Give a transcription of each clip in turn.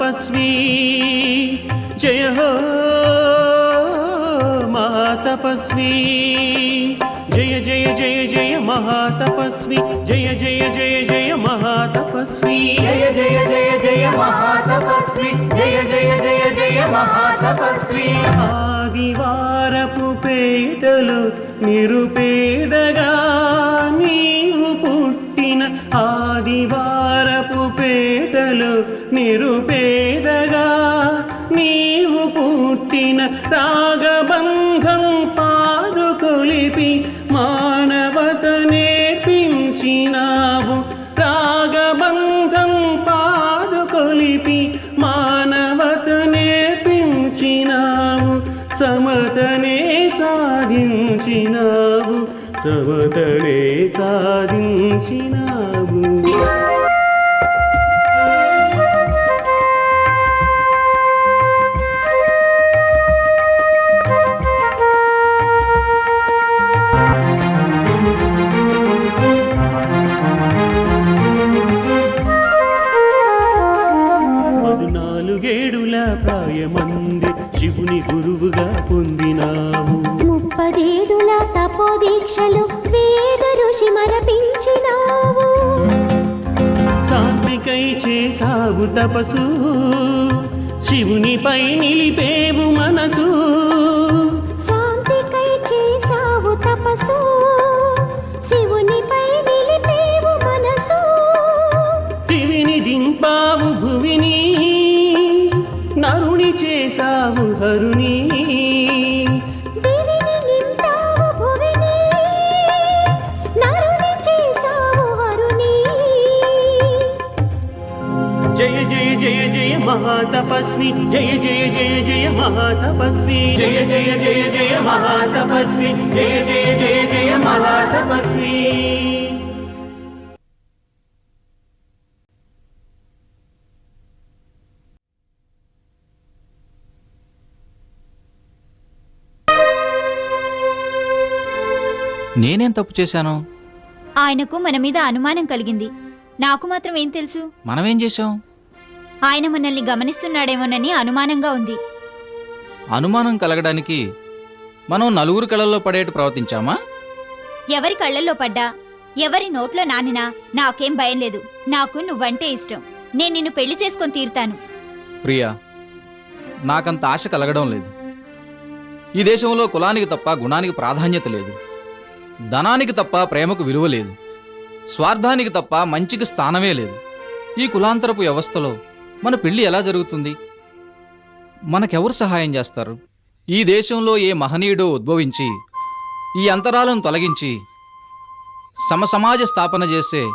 మహాతపస్వి జయ హో మహాతపస్వి జయ జయ జయ జయ మహాతపస్వి జయ జయ జయ జయ మహాతపస్వి జయ జయ జయ జయ మహాతపస్వి జయ జయ జయ జయ మహాతపస్వి ఆదివారపు పేటలు నిరుపేదగా నీవు పుట్టిన ఆదివారపు పేటలు నిరుపేదగా నీవు పుట్టిన రాగబంధం పాదు కొలిపి మానవత నేర్పించినావు. రాగబంధం పాదుకొలిపి మానవత నేర్పించినావు. సమతనే సాధించినావు. సమతనే సాధించ చేసావు హరుని దివిని నింపావు భువిని నరుని చేసావు హరుని జయ జయ జయ జయ మహాతపస్వి జయ జయ జయ జయ మహాతపస్వి. జయ జయ జయ జయ మహాతపస్వి జయ జయ జయ జయ మహాతపస్వి. నేనేం తప్పు చేశాను? ఆయనకు మన మీద అనుమానం కలిగింది. నాకు మాత్రం ఏం తెలుసు? మనమేం చేశాం? ఆయన మనల్ని గమనిస్తున్నాడేమోనని అనుమానంగా ఉంది. అనుమానం కలగడానికి మనం నలుగురు కళల్లో పడేట్టు ప్రవర్తించామా? ఎవరి కళ్ళల్లో పడ్డా? ఎవరి నోట్లో నానినా? నాకేం భయం లేదు. నాకు నువ్వంటే ఇష్టం. నేను నిన్ను పెళ్ళి చేసుకొని తీరుతాను. ప్రియా నాకంత ఆశ కలగడం లేదు. ఈ దేశంలో కులానికి తప్ప గుణానికి ప్రాధాన్యత లేదు. ధనానికి తప్ప ప్రేమకు విలువ లేదు. స్వార్థానికి తప్ప మంచికి స్థానమే లేదు. ఈ కులాంతరపు వ్యవస్థలో మన పెళ్ళి ఎలా జరుగుతుంది? మనకెవరు సహాయం చేస్తారు? ఈ దేశంలో ఏ మహనీయుడో ఉద్భవించి ఈ అంతరాలను తొలగించి సమసమాజ స్థాపన చేసే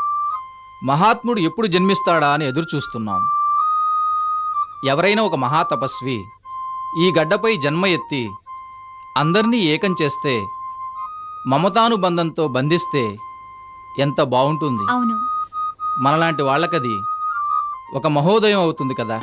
మహాత్ముడు ఎప్పుడు జన్మిస్తాడా అని ఎదురుచూస్తున్నాం. ఎవరైనా ఒక మహాతపస్వి ఈ గడ్డపై జన్మ ఎత్తి అందరినీ ఏకం చేస్తే మమతానుబంధంతో బంధిస్తే ఎంత బావుంటుంది అవును. మనలాంటి వాళ్ళకది ఒక మహోదయం అవుతుంది కదా.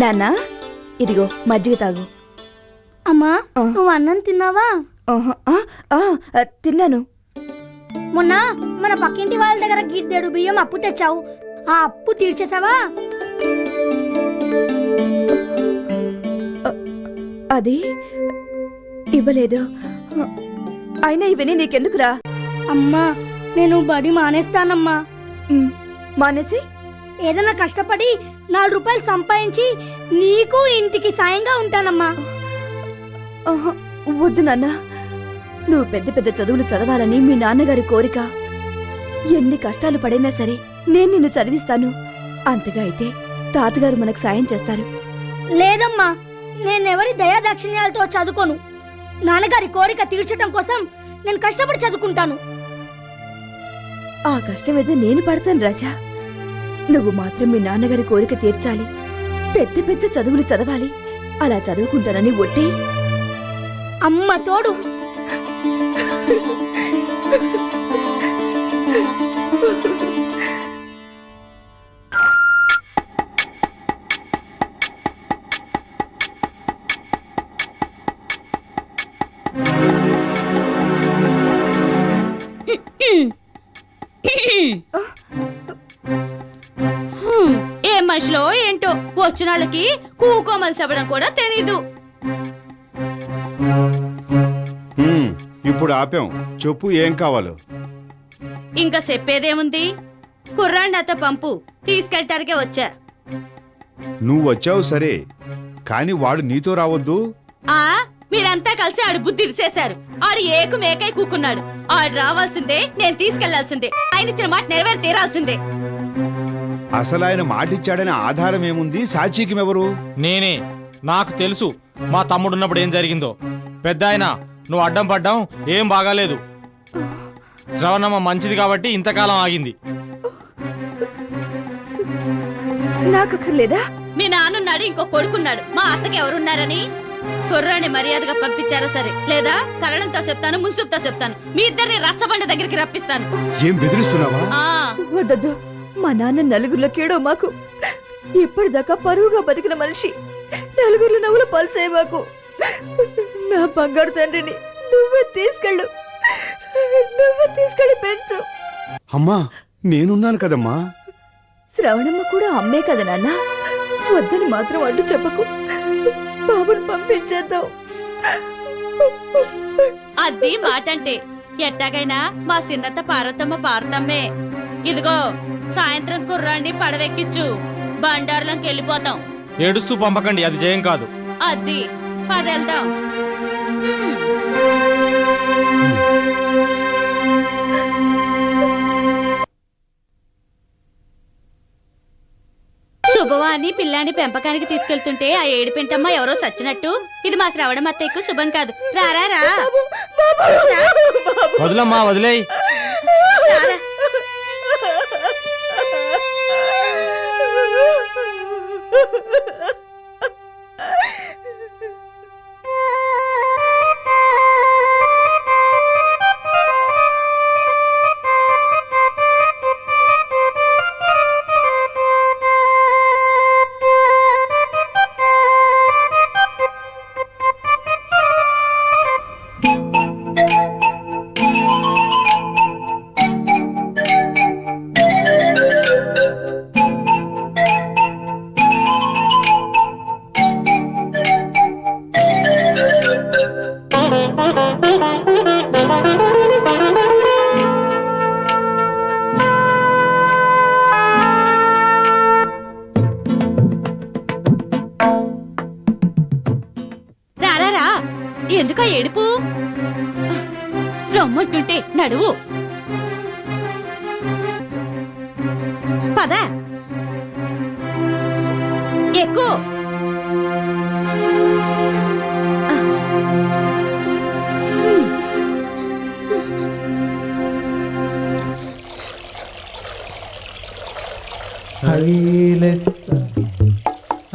నాన్నా ఇదిగో మజ్జిగ తాగు. అమ్మా. నువ్వు అన్నం తిన్నావా? తిన్నాను. మొన్న మన పక్కింటి వాళ్ళ దగ్గర గిద్దెడు బియ్యం అప్పు తెచ్చావు. ఆ అప్పు తీర్చేసావా? అది ఇవ్వలేదు. అయినా ఇవన్నీ నీకెందుకురా? అమ్మా నేను బడి మానేస్తానమ్మా. ఉమ్, మానేసి? ఏదైనా కష్టపడి నాలుగు రూపాయలు సంపాదించి నీకు ఇంటికి సాయంగా ఉంటానమ్మా. ఆహా, వద్దు నాన్న. నువ్వు పెద్ద పెద్ద చదువులు చదవాలని మీ నాన్నగారి కోరిక. ఎన్ని కష్టాలు పడైనా సరే నేను నిన్ను చదివిస్తాను. అంతగా అయితే తాతగారు మనకు సాయం చేస్తారు. లేదమ్మా నేనెవరి దయాదాక్షిణ్యాలతో చదువుకోను. నాన్నగారి కోరిక తీర్చడం కోసం నేను కష్టపడి చదువుకుంటాను. ఆ కష్టం ఏదో నేను పడతాను రాజా. నువ్వు మాత్రం మీ నాన్నగారి కోరిక తీర్చాలి. పెద్ద పెద్ద చదువులు చదవాలి. అలా చదువుకుంటానని ఒట్టి. అమ్మ తోడు ఏ మనిషిలో ఏంటో వచ్చిన వాళ్ళకి కూకోమని చెప్పడం కూడా తెలీదు. ఇప్పుడు ఆపాం. చెప్పు ఏం కావాలో. ఇంకా చెప్పేదేముంది? కుర్రాడి నాతో పంపు తీసుకెళ్ళటానికే వచ్చా. నువ్వు వచ్చావు సరే కాని వాడు నీతో రావద్దు. ఆ మీరంతా కలిసి ఆడు బుద్ధి ఇరిసేశారు. ఆడు ఏకు మేకై కూకున్నాడు. ఆడు రావాల్సిందే నేను తీసుకెళ్ళాల్సిందే. ఆయన ఇచ్చిన మాట నెరవేరి తీరాల్సిందే. అసలు ఆయన మాటిచ్చాడనే ఆధారం ఏముంది? సాక్షికి ఎవరు? నేనే. నాకు తెలుసు మా తమ్ముడున్నప్పుడు ఏం జరిగిందో. పెద్ద ఆయన నువ్వు అడ్డం పడ్డాం ఏం బాగాలేదు. శ్రవణమ్మ మంచిది కాబట్టి ఇంతకాలం ఆగింది. నాకు అక్కర్లేదా మీ నాన్నున్నాడు ఇంకో కొడుకున్నాడు. మా అత్తకి ఎవరున్నారని? కుర్రాన్ని మర్యాదగా పంపించారా సరే. లేదా కరణంతో చెప్తాను మున్సుపుతో చెప్తాను. మీ ఇద్దరిని రచ్చబండ దగ్గరికి రప్పిస్తాను. ఏం బెదిరిస్తున్నావా? ఆ. వద్దొద్దు. మా నాన్న నలుగురిలో కేడో మాకు. ఇప్పటిదాకా పరువుగా బతికిన మనిషి. నలుగురిలో నవ్వుల పల్సే మాకు నా బంగారు తండ్రిని నువ్వే తీసుకెళ్ళు. నువ్వే తీసుకెళ్ళి పెంచు. అమ్మా నేనున్నాను కదమ్మా. శ్రవణమ్మ కూడా అమ్మే కదా నాన్న. వద్దని మాత్రం అడ్డు చెప్పకు. బాబుని పంపించేద్దాం. అది మాటంటే ఎట్టాగైనా మా చిన్నత్త పార్వతమ్మ పార్వతమ్మే. ఇదిగో సాయంత్రం కుర్రాన్ని పడవెక్కిచ్చు. బండారులోకి వెళ్ళిపోతాం. ఏడుస్తూ పంపకండి అది జయం కాదు. అది. పదెళ్దాం హ్మ్. శుభవాన్ని పిల్లాన్ని పెంపకానికి తీసుకెళ్తుంటే ఆ ఏడిపెంటమ్మ ఎవరో సచ్చినట్టు ఇది మా శ్రవణ అత్తయ్యకు శుభం కాదు రారా రా. వదిలమ్మా వదిలేయ్. రారా ఎందుకా ఏడుపు. రమ్మంటుంటే నడువు. పద. ఎక్కువ హైలెస్స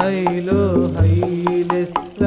హైలో హైలెస్స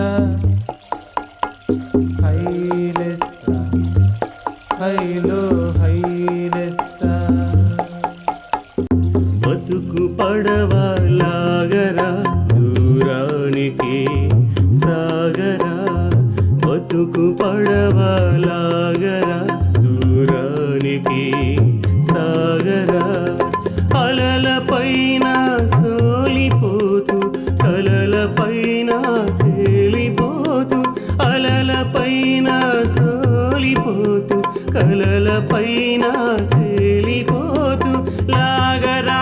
సోలిపోతూ కలల పైన తేలిపోతూ లాగరా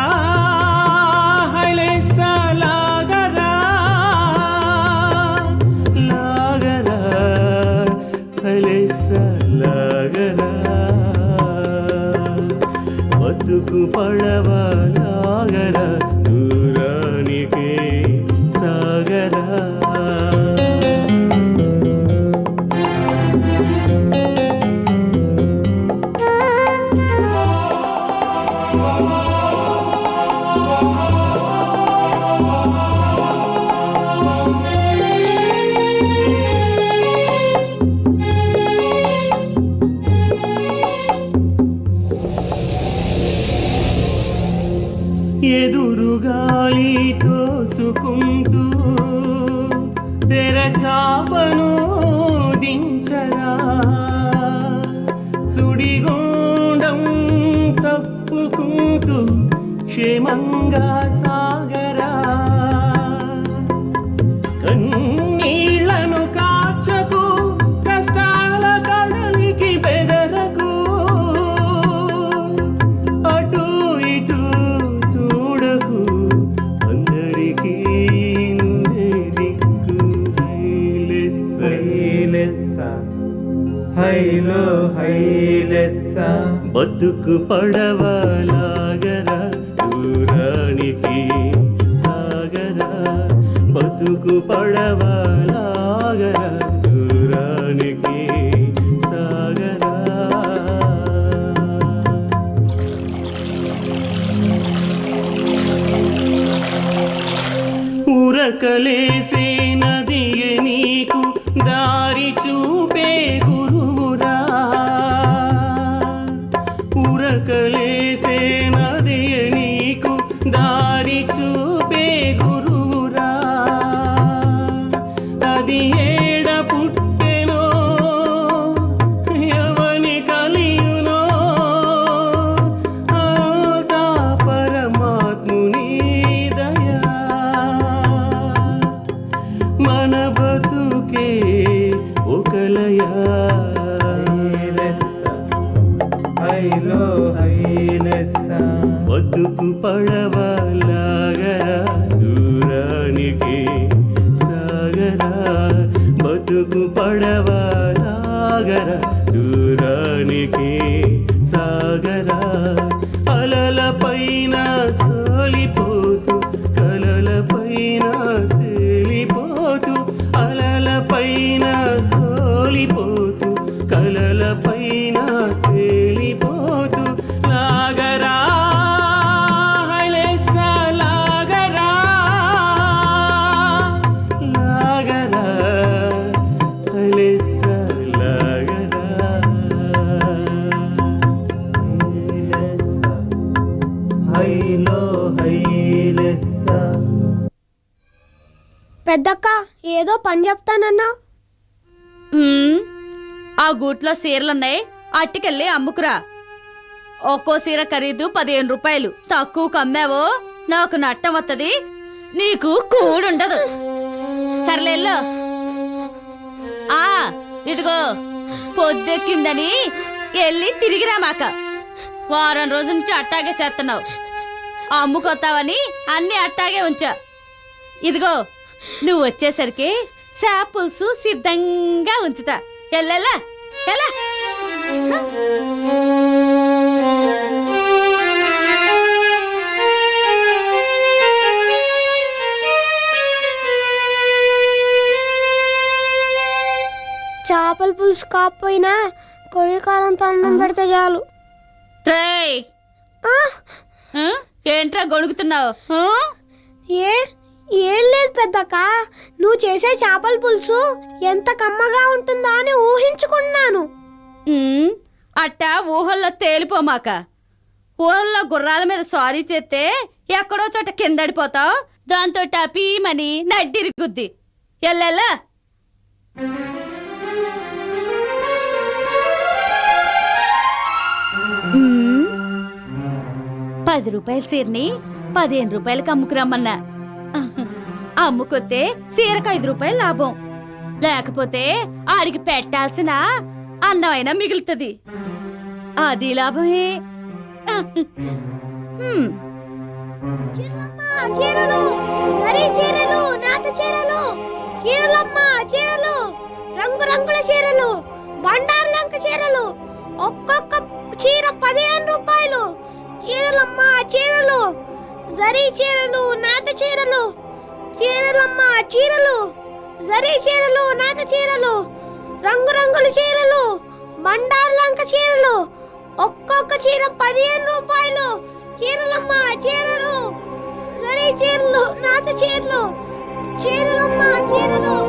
హైలేస లాగరా లాగరా లాగరా. బతుకు పడవ బతుకు పడవలాగరా దూరానికి సాగరా. బతుకు పడవలాగరా దూరానికి సాగరా. ఉరకలేసి కలల పెద్దక్క ఏదో పని చెప్తానన్నా. ఆ గూట్లో సీరలున్నాయి అట్టుకెళ్ళి అమ్ముకురా. ఒక్కో సీర ఖరీదు పదిహేను రూపాయలు. తక్కువకు అమ్మావో నాకు నట్టం వస్తుంది నీకు కూడుండదు. సర్లేల్లో ఆ ఇదిగో పొద్దెక్కిందని వెళ్ళి తిరిగిరా మాక. వారం రోజుల నుంచి అట్టాగే చేస్తున్నావు అమ్ముకొత్తావని అన్ని అట్టాగే ఉంచా. ఇదిగో నువ్వు వచ్చేసరికి శాపుల్స్ సిద్ధంగా ఉంచుతా. ఎల్లెల్లా? ఎలా చేపల పులుసు కాకపోయినా కొరికారంతో అన్నం పెడితే చాలు. ట్రై ఏంట్రా గొడుగుతున్నావు? ఏ? ఏం లేదు పెద్దక్క. నువ్వు చేసే చేపల పులుసు ఎంత కమ్మగా ఉంటుందా అని ఊహించుకున్నాను. అట్టా ఊహల్లో తేలిపోమాక. ఊహల్లో గుర్రాల మీద సారీ చేస్తే ఎక్కడో చోట కిందడిపోతావు. దాంతో టపీమని నడ్డిరిగుద్ది. ఎల్లెల్లా. పది రూపాయల చీరని పదిహేను రూపాయలకి అమ్ముకురమ్మన్నా. అమ్ముకొస్తే చీరకు ఐదు రూపాయలు లాభం. లేకపోతే ఆడికి పెట్టాల్సిన అన్నమైనా మిగులుతుంది. అది లాభమే. హ్మ్. చీరలు. సరీ చీరలు నాత చీరలు. చీరలమ్మ చీరలు. రంగు రంగుల చీరలు బండార్లంక చీరలు. ఒక్కొక్క చీర పదిహేను రూపాయలు. చీరలమ్మ చీరలు. జరీ చీరలు నాత చీరలు. చీరలమ్మ చీరలు. జరీ చీరలు నాత చీరలు. రంగురంగుల చీరలు. చీరలు బండార్లంక చీరలు. ఒక్కొక్క చీర పదిహేను రూపాయలు. చీరలమ్మ చీరలు. జరీ చీరలు నాత చీరలు. చీరలమ్మ చీరలు.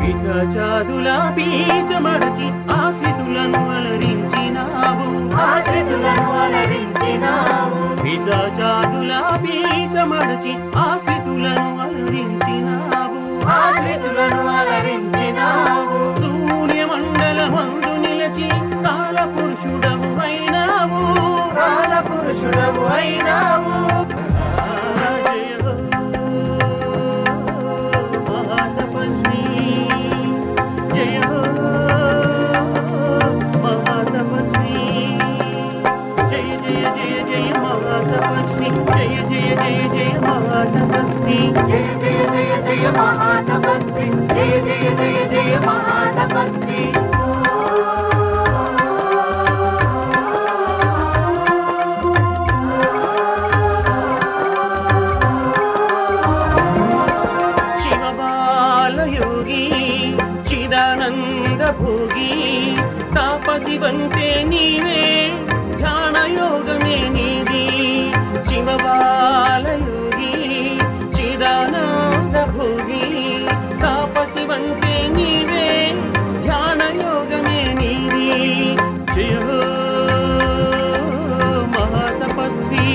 పిశాచాదుల బీజమడచి ఆశ్రితులను అలరించినావు. ఆశ్రితులను అలరించినావు. పిశాచాదుల బీజమడచి ఆశ్రితులను అలరించినావు. ఆశ్రితులను అలరించినావు. ಶಿವಂತೆ ನೀವೇ ಧ್ಯಾನ ಯೋಗವೇ ನೀದಿ ಶಿವಬಾಲಯೋಗಿ ಚಿದಾನಂದ ಭೋಗಿ ತಾಪಸಿವಂತೆ ನೀವೇ ಧ್ಯಾನ ಯೋಗವೇ ನೀದಿ ಶಿವೋ ಮಹಾತಪಸ್ವಿ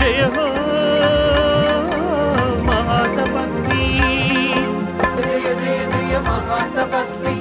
ಜಯ ಹೋ ಮಹಾತಪಸ್ವಿ ಜಯ ಜಯ ಜಯ ಮಹಾತಪಸ್ವಿ